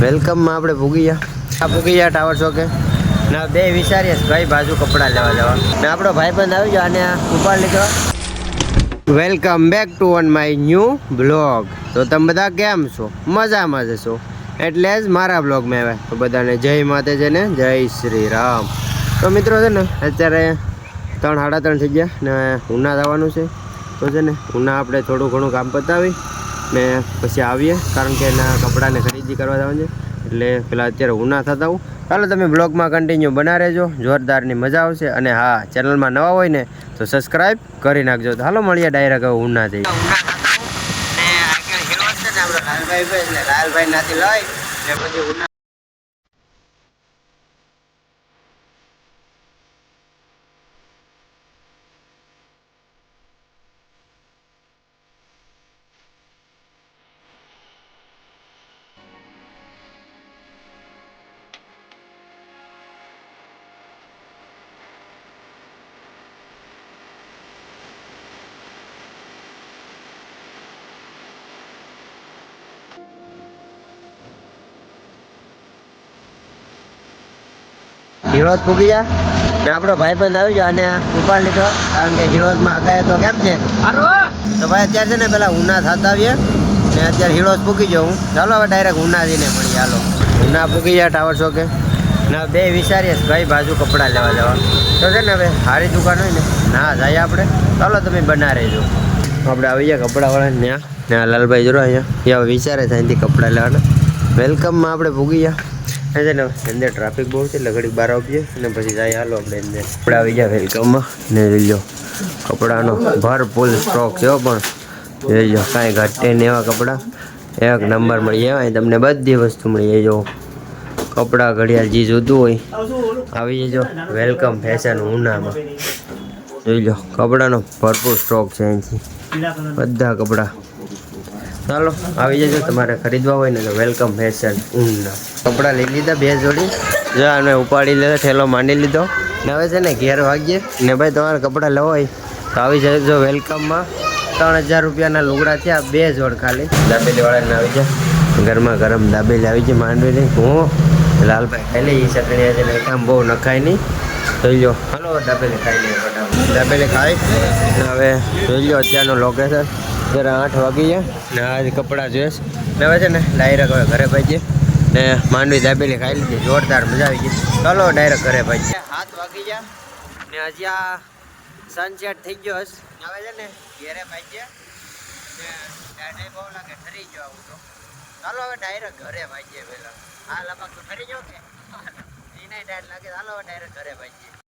વેલકમમાં આપણે ભૂગીયા. આ ભૂગીયા ટાવર ચોકે ના બે વિચારીએ ભાઈ બાજુ કપડાં લેવા જવા. ને આપણો ભાઈ બંધ આવી ગયો અને ઉપાડ લીધો. Welcome back to one my new blog. તો તમે બધા કેમ છો? મજામાં જ છો. એટલે જ મારા બ્લોગમાં આવ્યા. તો બધાને જય માતાજી ને, જય શ્રી રામ તો મિત્રો છે ને, અત્યારે ત્રણ, સાડા ત્રણ થઈ ગયા ને, ઉના જવાનું છે. તો છે ને, ઉના આપણે થોડું ઘણું કામ પતાવી. ને પછી આવીએ, કારણ કે એના કપડાને ખરીદી કરવા જવાનું છે. એટલે પેલા અત્યારે ઉના થતા હું ચાલો તમે બ્લોગમાં કન્ટિન્યુ બના રહેજો. જોરદારની મજા આવશે. અને હા, ચેનલમાં નવા હોય ને, તો સબસ્ક્રાઈબ કરી નાખજો. હાલો, મળીએ ડાયરેક્ટ હવે ઉના જઈએ લાલભાઈ નાથી લઈ પછી ઉના હિરોત પૂગી જા ને આપણો ભાઈ બંધ આવી જાય અને ઉપાડ લીધો. કારણ કે હિરોતમાં અગાય તો કેમ છે? તો ભાઈ અત્યારે છે ને પેલા ઉના થતા આવીએ. ને અત્યારે હિરોત પૂગી જાઉં હું. ચાલો હવે ડાયરેક્ટ ઉના જઈને મળીએ. હાલો. ઉના પૂગી જાય ટાવર ચોકે ના બે વિચારીએ ભાઈ બાજુ કપડાં લેવા જવા. તો છે ને હવે સારી દુકાન હોય ને ના જાય આપણે. ચાલો તમે બના રહેજો. આપણે આવી ગયા કપડાવાળા ત્યાં. ત્યાં લાલભાઈ જોડો અહીંયા. વિચારે છે અહીંથી કપડાં લેવાના. વેલકમમાં આપણે ભૂગી ગયા. એ છે ને, અંદર ટ્રાફિક બહુ છે એટલે ઘડીક બહાર આવીએ અને પછી જાય હાલો આપણે અંદર. કપડા આવી જાય વેલકમમાં ને લો કપડાનો ભરપૂર સ્ટોક છે પણ. જોઈ લો કાંઈ ઘટે ને એવા કપડાં. એક નંબર મળી જાય તમને બધી વસ્તુ મળી જાય કપડાં ઘડિયાળ જે જોતું હોય, આવી જજો, વેલકમ ફેશન ઉનામાં. જોઈ લો કપડાનો ભરપૂર સ્ટોક છે અહીંથી. બધા કપડાં. ચાલો આવી જજો તમારે ખરીદવા હોય ને તો વેલકમ ફેશન. ઊનના કપડાં લઈ લીધા બે જોડી. જો અને ઉપાડી લીધો, ઠેલો માંડી લીધો. ને હવે છે ને ઘેર વાગીએ. ને ભાઈ તમારે કપડાં લેવા હોય તો આવી જજો વેલકમમાં. ત્રણ હજાર રૂપિયાના લુગડા થયા, બે જોડ ખાલી. દાબેલીવાળાને આવી જાય ગરમા ગરમ દાબેલી આવી જાય માંડવી નહીં હું લાલભાઈ ખાઈ લઈએ ચટણી આજે ને કામ બહુ નખાય નહીં. જોઈ લો હલો, દાબેલી ખાઈ લઈએ દાબેલી ખાઈ. હવે જોઈ લો અત્યારનું લોકેશન જરા આઠ વાગી ગયા. ને આજ કપડાં જોઈશ ને હવે છે ને ડાયરેક્ટ હવે ઘરે ભાઈ ને માંડવી દાબેલી ખાઈ લીધી. જોરદાર મજા આવી ગઈ. ચાલો ડાયરેક્ટ ઘરે ભાઈ હાથ વાગી ગયા. ને હજી આ સનસેટ થઈ ગયો હશે. હવે છે ને ઘેરે ભાઈ ને ટાઢે બહુ લાગે ઠરી ગયો આવું તો. ચાલો હવે ડાયરેક્ટ ઘરે ભાઈ પહેલાં. હા લપક તો ઠરી ગયો કે? એને ટાઈટ લાગે. ચાલો હવે ડાયરેક્ટ ઘરે ભાઈ